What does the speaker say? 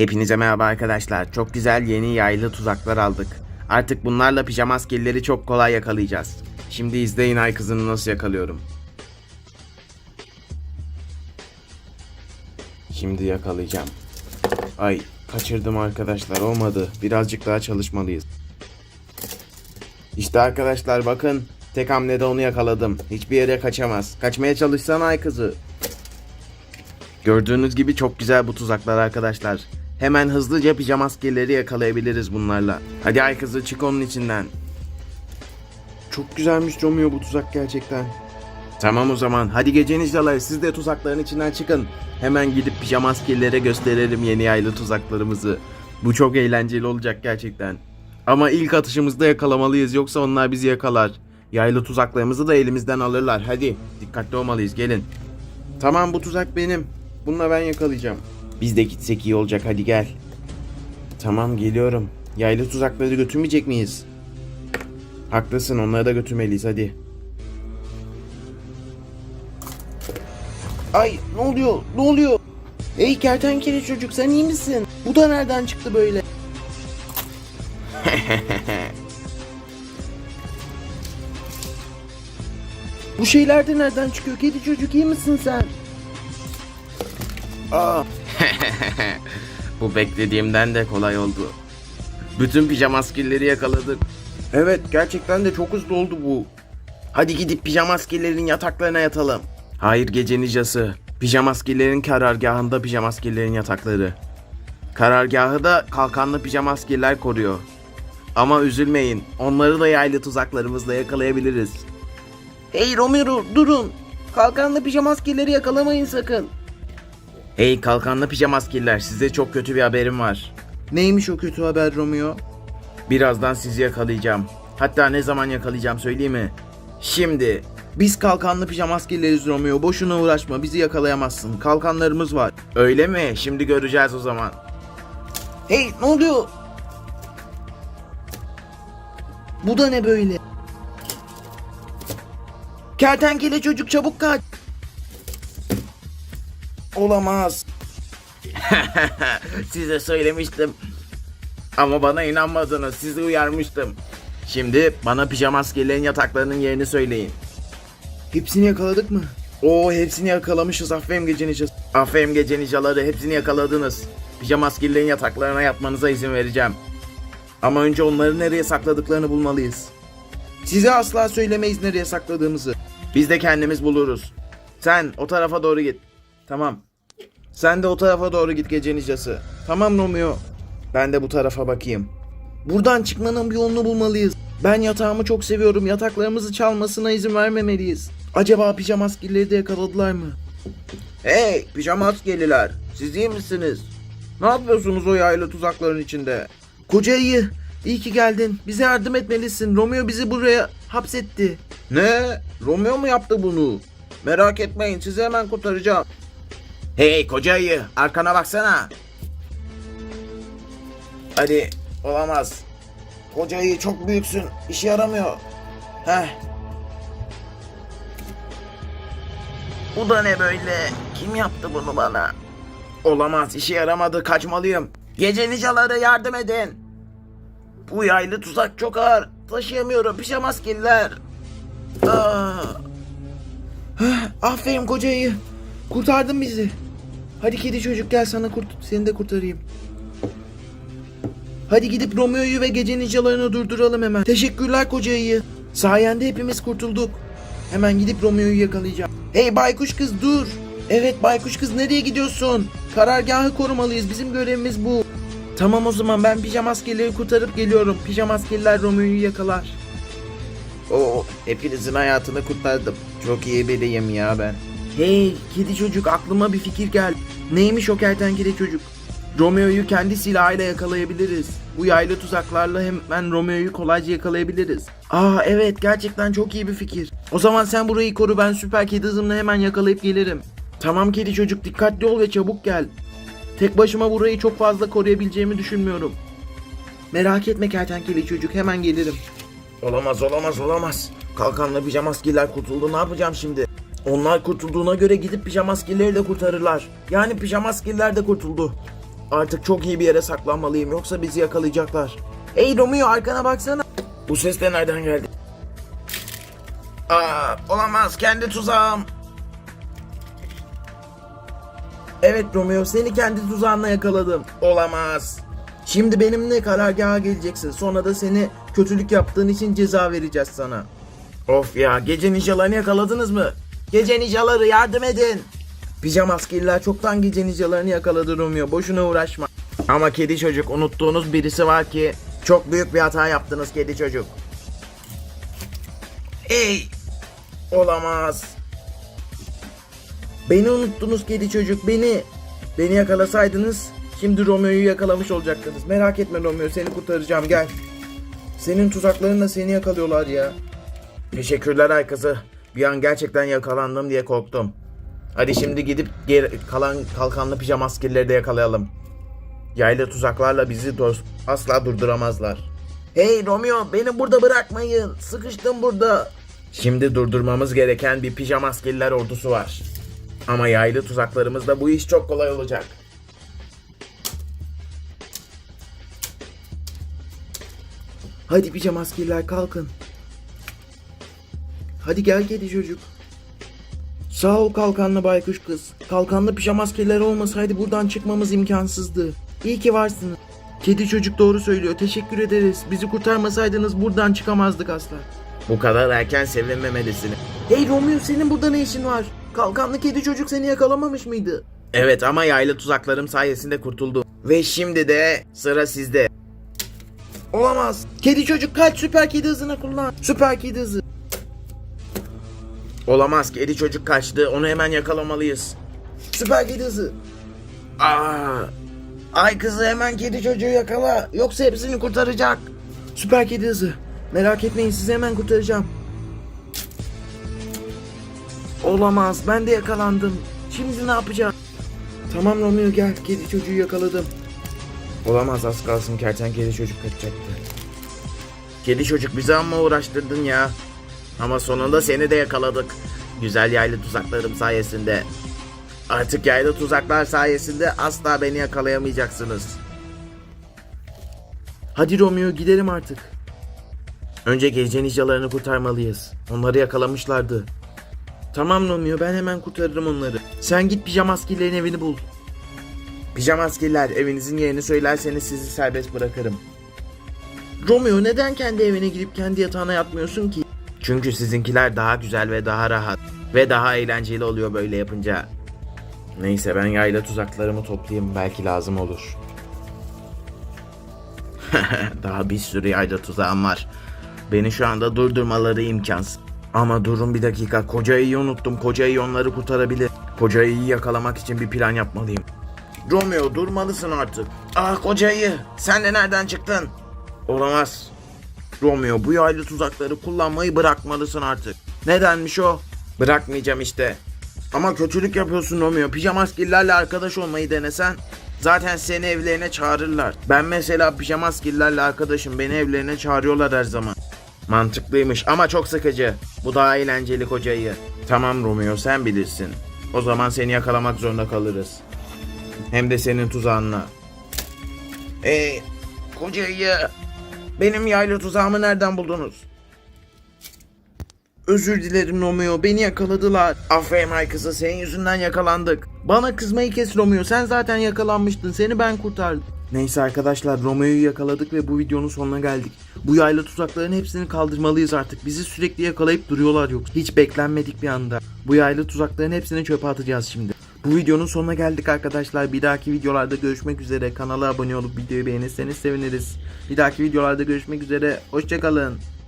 Hepinize merhaba arkadaşlar. Çok güzel yeni yaylı tuzaklar aldık. Artık bunlarla pijama askerleri çok kolay yakalayacağız. Şimdi izleyin ay kızını nasıl yakalıyorum. Şimdi yakalayacağım. Ay kaçırdım arkadaşlar olmadı. Birazcık daha çalışmalıyız. İşte arkadaşlar bakın. Tek hamlede onu yakaladım. Hiçbir yere kaçamaz. Kaçmaya çalışsana ay kızı. Gördüğünüz gibi çok güzel bu tuzaklar arkadaşlar. Hemen hızlıca pijama askerleri yakalayabiliriz bunlarla. Hadi ay kızı çık onun içinden. Çok güzelmiş Romeo bu tuzak gerçekten. Tamam o zaman hadi geceniz yalayı siz de tuzakların içinden çıkın. Hemen gidip pijama askerlere gösterelim yeni yaylı tuzaklarımızı. Bu çok eğlenceli olacak gerçekten. Ama ilk atışımızda yakalamalıyız yoksa onlar bizi yakalar. Yaylı tuzaklarımızı da elimizden alırlar. Hadi dikkatli olmalıyız gelin. Tamam bu tuzak benim. Bununla ben yakalayacağım. Biz de gitsek iyi olacak hadi gel. Tamam geliyorum. Yaylı tuzakları götürmeyecek miyiz? Haklısın onları da götürmeliyiz hadi. Ay ne oluyor ne oluyor? Ey kertenkele çocuk sen iyi misin? Bu da nereden çıktı böyle? Bu şeyler de nereden çıkıyor? Kedi çocuk iyi misin sen? Aa. Bu beklediğimden de kolay oldu. Bütün pijama askerleri yakaladık. Evet gerçekten de çok hızlı oldu bu. Hadi gidip pijama askerlerin yataklarına yatalım. Hayır gece nicası. Pijama askerlerin karargahında pijama askerlerin yatakları. Karargahı da kalkanlı pijama askerler koruyor. Ama üzülmeyin. Onları da yaylı tuzaklarımızla yakalayabiliriz. Hey Romero durun. Kalkanlı pijama askerleri yakalamayın sakın. Hey kalkanlı pijama askerler size çok kötü bir haberim var. Neymiş o kötü haber Romeo? Birazdan sizi yakalayacağım. Hatta ne zaman yakalayacağım söyleyeyim mi? Şimdi. Biz kalkanlı pijama askerleriz Romeo. Boşuna uğraşma bizi yakalayamazsın. Kalkanlarımız var. Öyle mi? Şimdi göreceğiz o zaman. Hey ne oluyor? Bu da ne böyle? Kertenkele çocuk çabuk kaç. Olamaz. Size söylemiştim. Ama bana inanmadınız. Sizi uyarmıştım. Şimdi bana pijama askerlerin yataklarının yerini söyleyin. Hepsini yakaladık mı? Oo hepsini yakalamışız. Aferin gece nicası. Aferin gece nicaları. Hepsini yakaladınız. Pijama askerlerin yataklarına yatmanıza izin vereceğim. Ama önce onları nereye sakladıklarını bulmalıyız. Size asla söylemeyiz nereye sakladığımızı. Biz de kendimiz buluruz. Sen o tarafa doğru git. Tamam. Sen de o tarafa doğru git gece nicası. Tamam Romeo. Ben de bu tarafa bakayım. Buradan çıkmanın bir yolunu bulmalıyız. Ben yatağımı çok seviyorum. Yataklarımızı çalmasına izin vermemeliyiz. Acaba pijama askerleri de yakaladılar mı? Hey pijama askerliler. Siz iyi misiniz? Ne yapıyorsunuz o yaylı tuzakların içinde? Koca ayı. iyi ki geldin. Bize yardım etmelisin. Romeo bizi buraya hapsetti. Ne? Romeo mu yaptı bunu? Merak etmeyin sizi hemen kurtaracağım. Hey koca ayı arkana baksana. Hadi olamaz. Koca ayı çok büyüksün. İşe yaramıyor. Heh. Bu da ne böyle? Kim yaptı bunu bana? Olamaz işe yaramadı kaçmalıyım. Gece nicaları yardım edin. Bu yaylı tuzak çok ağır. Taşıyamıyorum pijama askerler. Aa. Aferin kocayı. Kurtardın bizi. Hadi kedi çocuk gel sana kurt seni de kurtarayım. Hadi gidip Romeo'yu ve gece nicalarını durduralım hemen. Teşekkürler kocayı. Sayende hepimiz kurtulduk. Hemen gidip Romeo'yu yakalayacağım. Hey baykuş kız dur. Evet baykuş kız nereye gidiyorsun? Karargahı korumalıyız. Bizim görevimiz bu. Tamam o zaman ben pijama askerleri kurtarıp geliyorum. Pijama askerler Romeo'yu yakalar. Oo, hepinizin hayatını kurtardım. Çok iyi biriyim ya ben. Hey kedi çocuk aklıma bir fikir geldi. Neymiş o kertenkele çocuk? Romeo'yu kendi silahıyla yakalayabiliriz. Bu yaylı tuzaklarla hemen Romeo'yu kolayca yakalayabiliriz. Aa evet gerçekten çok iyi bir fikir. O zaman sen burayı koru ben süper kedi hızımla hemen yakalayıp gelirim. Tamam kedi çocuk dikkatli ol ve çabuk gel. Tek başıma burayı çok fazla koruyabileceğimi düşünmüyorum. Merak etme kertenkele çocuk hemen gelirim. Olamaz olamaz olamaz. Kalkanla pijama askerler kurtuldu ne yapacağım şimdi? Onlar kurtulduğuna göre gidip pijama askerleri de kurtarırlar. Yani pijama askerler de kurtuldu. Artık çok iyi bir yere saklanmalıyım yoksa bizi yakalayacaklar. Hey Romeo arkana baksana. Bu ses de nereden geldi? Aa, olamaz kendi tuzağım. Evet Romeo seni kendi tuzağınla yakaladım. Olamaz. Şimdi benimle karargaha geleceksin. Sonra da seni kötülük yaptığın için ceza vereceğiz sana. Of ya gece ninjalarını yakaladınız mı? Gece ninjaları yardım edin. Pijama askerler çoktan gece ninjalarını yakaladı Romeo. Boşuna uğraşma. Ama kedi çocuk unuttuğunuz birisi var ki çok büyük bir hata yaptınız kedi çocuk. Ey! Olamaz. Beni unuttunuz kedi çocuk beni. Beni yakalasaydınız şimdi Romeo'yu yakalamış olacaktınız. Merak etme Romeo seni kurtaracağım gel. Senin tuzaklarınla seni yakalıyorlar ya. Teşekkürler ay kızı. Bir an gerçekten yakalandım diye korktum. Hadi şimdi gidip geri, kalan kalkanlı pijama askerleri de yakalayalım. Yaylı tuzaklarla bizi dost asla durduramazlar. Hey Romeo beni burada bırakmayın. Sıkıştım burada. Şimdi durdurmamız gereken bir pijama askerler ordusu var. Ama yaylı tuzaklarımızda bu iş çok kolay olacak. Hadi pijama askerler kalkın. Hadi gel kedi çocuk. Sağ ol kalkanlı baykuş kız. Kalkanlı pijama askerler olmasaydı buradan çıkmamız imkansızdı. İyi ki varsınız. Kedi çocuk doğru söylüyor. Teşekkür ederiz. Bizi kurtarmasaydınız buradan çıkamazdık asla. Bu kadar erken sevinmemelisin. Hey Romeo senin burada ne işin var? Kalkanlı kedi çocuk seni yakalamamış mıydı? Evet ama yaylı tuzaklarım sayesinde kurtuldum. Ve şimdi de sıra sizde. Olamaz. Kedi çocuk kaç süper kedi hızını kullan. Süper kedi hızı. Olamaz kedi çocuk kaçtı. Onu hemen yakalamalıyız. Süper kedi hızı. Aa, ay kızı hemen kedi çocuğu yakala. Yoksa hepsini kurtaracak. Süper kedi hızı. Merak etmeyin sizi hemen kurtaracağım. Olamaz ben de yakalandım. Şimdi ne yapacağım? Tamam Romeo gel kedi çocuğu yakaladım. Olamaz az kalsın kertenkele çocuk kaçacaktı. Kedi çocuk bizi amma uğraştırdın ya. Ama sonunda seni de yakaladık. Güzel yaylı tuzaklarım sayesinde. Artık yaylı tuzaklar sayesinde asla beni yakalayamayacaksınız. Hadi Romeo gidelim artık. Önce gece ninjalarını kurtarmalıyız. Onları yakalamışlardı. Tamam Romeo ben hemen kurtarırım onları. Sen git pijama askerlerin evini bul. Pijama askerler evinizin yerini söylerseniz sizi serbest bırakırım. Romeo neden kendi evine gidip kendi yatağına yatmıyorsun ki? Çünkü sizinkiler daha güzel ve daha rahat ve daha eğlenceli oluyor böyle yapınca. Neyse ben yayla tuzaklarımı toplayayım belki lazım olur. daha bir sürü yayla tuzağım var. Beni şu anda durdurmaları imkansız. Ama durun bir dakika koca ayıyı unuttum. Koca ayı onları kurtarabilir. Koca ayıyı yakalamak için bir plan yapmalıyım. Romeo durmalısın artık. Ah koca ayı sen de nereden çıktın? Olamaz. Romeo bu yaylı tuzakları kullanmayı bırakmalısın artık. Nedenmiş o? Bırakmayacağım işte. Ama kötülük yapıyorsun Romeo. Pijama askerlerle arkadaş olmayı denesen zaten seni evlerine çağırırlar. Ben mesela pijama askerlerle arkadaşım. Beni evlerine çağırıyorlar her zaman. Mantıklıymış ama çok sıkıcı. Bu daha eğlenceli kocayı. Tamam Romeo sen bilirsin. O zaman seni yakalamak zorunda kalırız. Hem de senin tuzağınla. Ey kocayı benim yaylı tuzağımı nereden buldunuz? Özür dilerim Romeo beni yakaladılar. Aferin ay kızı senin yüzünden yakalandık. Bana kızmayı kes Romeo sen zaten yakalanmıştın seni ben kurtardım. Neyse arkadaşlar Romeo'yu yakaladık ve bu videonun sonuna geldik. Bu yaylı tuzakların hepsini kaldırmalıyız artık. Bizi sürekli yakalayıp duruyorlar yok. Hiç beklenmedik bir anda. Bu yaylı tuzakların hepsini çöpe atacağız şimdi. Bu videonun sonuna geldik arkadaşlar. Bir dahaki videolarda görüşmek üzere. Kanala abone olup videoyu beğenirseniz seviniriz. Bir dahaki videolarda görüşmek üzere. Hoşçakalın.